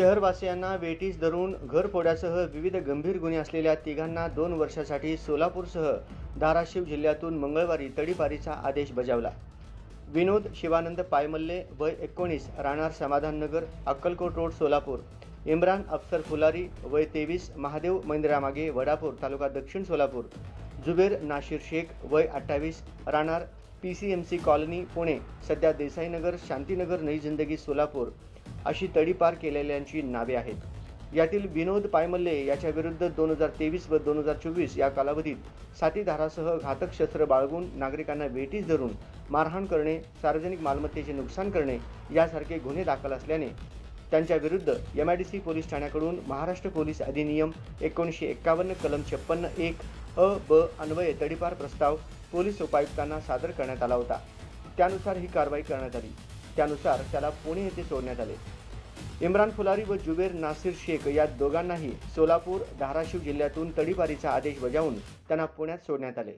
शहरवासियांना वेटीस धरून घरफोड्यासह विविध गंभीर गुन्हे असलेल्या तिघांना दोन वर्षासाठी सोलापूरसह धाराशिव जिल्ह्यातून मंगळवारी तडीपारीचा आदेश बजावला. विनोद शिवानंद पायमल्ले वय एकोणीस राहणार समाधाननगर अक्कलकोट रोड सोलापूर. इम्रान अफसर फुलारी वय तेवीस महादेव मंदिरामागे वडापूर तालुका दक्षिण सोलापूर. जुबेर नाशिर शेख वय अठ्ठावीस राहणार P C M C colony Pune सध्या देसाईनगर शांतीनगर नई जिंदगी सोलापूर अशी तडीपार केलेल्यांची नावे आहेत. यातील विनोद पायमल्ले याच्या विरुद्ध दोन हजार तेवीस व दोन हजार चोवीस या कालावधीत साथीधारासह घातक शस्त्र बाळगून नागरिकांना वेटीस धरून मारहाण करणे सार्वजनिक मालमत्तेचे नुकसान करणे यासारखे गुन्हे दाखल असल्याने त्यांच्या विरुद्ध M I D C police ठाण्याकडून महाराष्ट्र पोलीस अधिनियम एकोणीसशे एक्कावन्न कलम छप्पन्न एक अ ब अन्वये तडीपार प्रस्ताव पोलीस उपायुक्तांना सादर करण्यात आला होता. त्यानुसार ही कारवाई करण्यात आली. त्यानुसार त्याला पुणे येथे सोडण्यात आले. इम्रान फुलारी व जुबेर नासिर शेख या दोघांनाही सोलापूर धाराशिव जिल्ह्यातून तडीपारीचा आदेश बजावून त्यांना पुण्यात सोडण्यात आले.